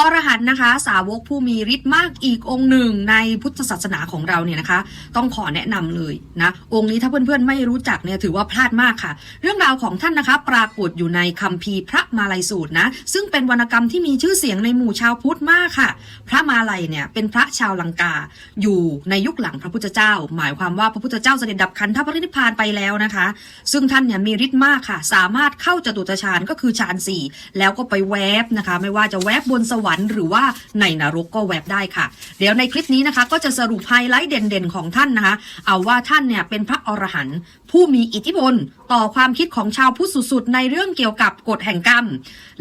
อรหันต์นะคะ สาวกผู้มีฤทธิ์มากอีกองค์หนึ่งในพุทธศาสนาของเราเนี่ยนะคะ ต้องขอแนะนำเลยนะองค์นี้ถ้าเพื่อนๆไม่รู้จักเนี่ยถือว่าพลาดมากค่ะ เรื่องราวของท่านนะคะ ปรากฏอยู่ในคัมภีร์พระมาลัยสูตรนะซึ่งเป็นวรรณกรรมที่มีชื่อเสียงในหมู่ชาวพุทธมากค่ะ พระมาลัยเนี่ยเป็นพระชาวลังกา อยู่ในยุคหลังพระพุทธเจ้า หมายความว่าพระพุทธเจ้าเสด็จดับขันธปรินิพพานไปแล้วนะคะ ซึ่งท่านเนี่ยมีฤทธิ์มากค่ะ สามารถเข้าจตุตฌานก็คือฌานสี่แล้วก็ไปแวบนะคะ ไม่ว่าจะแวบบนสวรรค์หรือว่าในนรกก็แวบได้ค่ะ เดี๋ยวในคลิปนี้นะคะ ก็จะสรุปไฮไลท์เด่นๆของท่านนะคะ เอาว่าท่านเนี่ยเป็นพระอรหันต์ผู้มีอิทธิพล ต่อความคิดของชาวพุทธสุดๆ ในเรื่องเกี่ยวกับกฎแห่งกรรม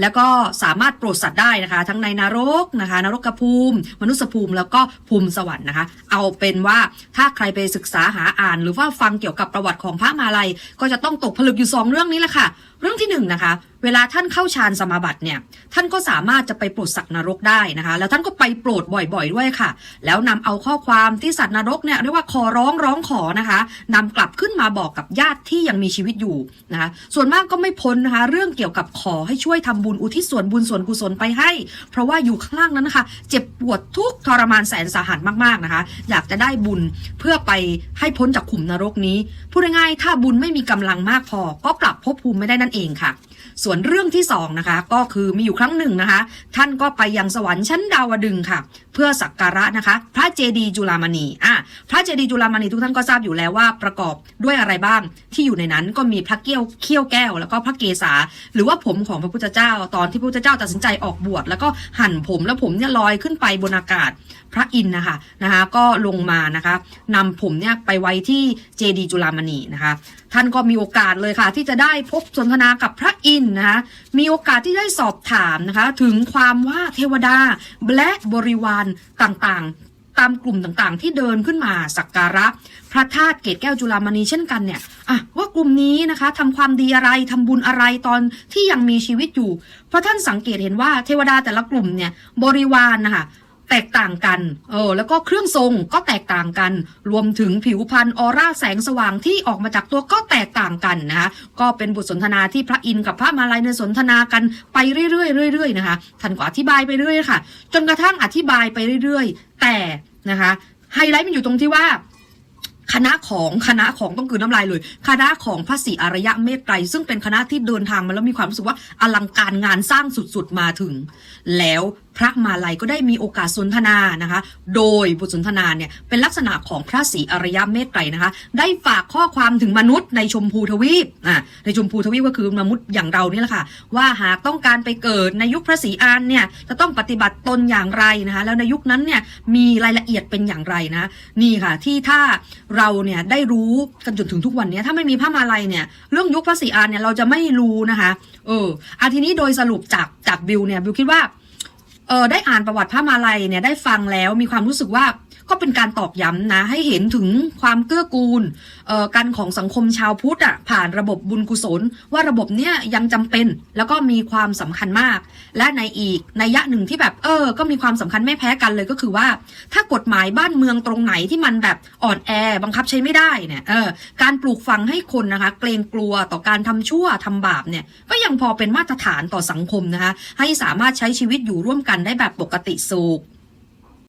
แล้วก็สามารถโปรดสัตว์ได้นะคะ ทั้งในนรกนะคะ นรกภูมิ มนุษยภูมิแล้วก็ภูมิสวรรค์นะคะ เอาเป็นว่าถ้าใครไปศึกษาหาอ่าน หรือว่าฟังเกี่ยวกับประวัติของพระมาลัย ก็จะต้องตกผลึกอยู่สองเรื่องนี้แหละค่ะ เรื่องที่หนึ่งนะคะเวลาท่านเข้าฌานสมาบัติเนี่ย ท่านก็สามารถจะไปโปรดสัตว์นรกได้นะคะ แล้วท่านก็ไปโปรดบ่อยๆด้วยค่ะ แล้วนำเอาข้อความที่สัตว์นรกเนี่ยเรียกว่าขอร้องร้องขอนะคะนำกลับขึ้นมาบอกกับญาติที่ยังมีชีวิตอยู่นะคะ ส่วนมากก็ไม่พ้นนะคะ เรื่องเกี่ยวกับขอให้ช่วยทำบุญอุทิศส่วนบุญส่วนกุศลไปให้ เพราะว่าอยู่ข้างล่างนั้นนะคะ เจ็บปวดทุกทรมานแสนสาหัสมากๆนะคะ อยากจะได้บุญเพื่อไปให้พ้นจากขุมนรกนี้พูดง่ายๆถ้าบุญไม่มีกำลังมากพอ ก็ปรับภพภูมิไม่ได้นั่นเองค่ะ ส่วนเรื่องที่สองนะคะ ก็คือมีอยู่ครั้งหนึ่งนะคะ ท่านก็ไปยังสวรรค์ชั้นดาวดึงค่ะ เพื่อสักการะนะคะ พระเจดีย์จุฬามณีอะพระเจดีย์จุฬามณีทุกท่านก็ทราบอยู่แล้วว่าประกอบด้วยอะไรบ้าง ที่อยู่ในนั้นก็มีพระเกี้ยวเขี้ยวแก้ว แล้วก็พระเกศาหรือว่าผมของพระพุทธเจ้า ตอนที่พระพุทธเจ้าตัดสินใจออกบวชแล้วก็หั่นผมแล้วผมเนี่ยลอยขึ้นไปบนอากาศพระอินทร์นะคะนะคะก็ลงมานะคะนำผมเนี่ยไปไว้ที่เจดีย์จุฬามณีนะคะ ท่านก็มีโอกาสเลยค่ะ ที่จะได้พบสนทนากับพระอินทร์นะคะมีโอกาสที่ได้สอบถามนะคะ ถึงความว่าเทวดาและบริวารต่างๆ ตามกลุ่มต่างๆ ที่เดินขึ้นมาสักการะ พระธาตุเกตแก้วจุฬามณีเช่นกันเนี่ยอะว่ากลุ่มนี้นะคะทำความดีอะไรทำบุญอะไรตอนที่ยังมีชีวิตอยู่ เพราะท่านสังเกตเห็นว่าเทวดาแต่ละกลุ่มเนี่ยบริวารนะคะ แตกต่างกันเออแล้วก็เครื่องทรงก็แตกต่างกัน รวมถึงผิวพรรณออร่าแสงสว่างที่ออกมาจากตัวก็แตกต่างกันนะคะก็เป็นบทสนทนาที่พระอินทร์กับพระมาลัยเนี่ยสนทนากันไปเรื่อยๆเรื่อยๆนะคะท่านก็อธิบายไปเรื่อยๆค่ะ จนกระทั่งอธิบายไปเรื่อยๆ แต่นะคะไฮไลท์มันอยู่ตรงที่ว่าคณะของคณะของต้องกืนน้ำลายเลย คณะของพระศรีอารยะเมตไตร ซึ่งเป็นคณะที่เดินทางมาแล้วมีความรู้สึกว่าอลังการงานสร้างสุดๆมาถึง แล้วพระมาลัยก็ได้มีโอกาสสนทนานะคะ โดยบทสนทนาเนี่ยเป็นลักษณะของพระศรีอารยเมตไตรนะคะ ได้ฝากข้อความถึงมนุษย์ในชมพูทวีปอ่าในชมพูทวีปก็คือมนุษย์อย่างเรานี่แหละค่ะ ว่าหากต้องการไปเกิดในยุคพระศรีอานเนี่ยจะต้องปฏิบัติตนอย่างไรนะคะแล้วในยุคนั้นเนี่ยมีรายละเอียดเป็นอย่างไรนะ นี่ค่ะ ที่ถ้าเราเนี่ยได้รู้กันจนถึงทุกวันนี้ถ้าไม่มีพระมาลัยเนี่ยเรื่องยุคพระศรีอานเนี่ยเราจะไม่รู้นะคะ เอออาทีนี้โดยสรุปจากจากบิวเนี่ยบิวคิดว่า เออได้อ่านประวัติพระมาลัยเนี่ยได้ฟังแล้วมีความรู้สึกว่า ก็เป็นการตอกย้ำนะ ให้เห็นถึงความเกื้อกูลกันของสังคมชาวพุทธอะผ่านระบบบุญกุศล ว่าระบบเนี้ยยังจำเป็นแล้วก็มีความสำคัญมาก และในอีกในยะหนึ่งที่แบบเออ ก็มีความสำคัญไม่แพ้กันเลยก็คือว่า ถ้ากฎหมายบ้านเมืองตรงไหนที่มันแบบอ่อนแอบังคับใช้ไม่ได้เนี่ยเออการปลูกฝังให้คนนะคะ เกรงกลัวต่อการทำชั่วทำบาปเนี่ยก็ยังพอเป็นมาตรฐานต่อสังคมนะคะให้สามารถใช้ชีวิตอยู่ร่วมกันได้แบบปกติสุข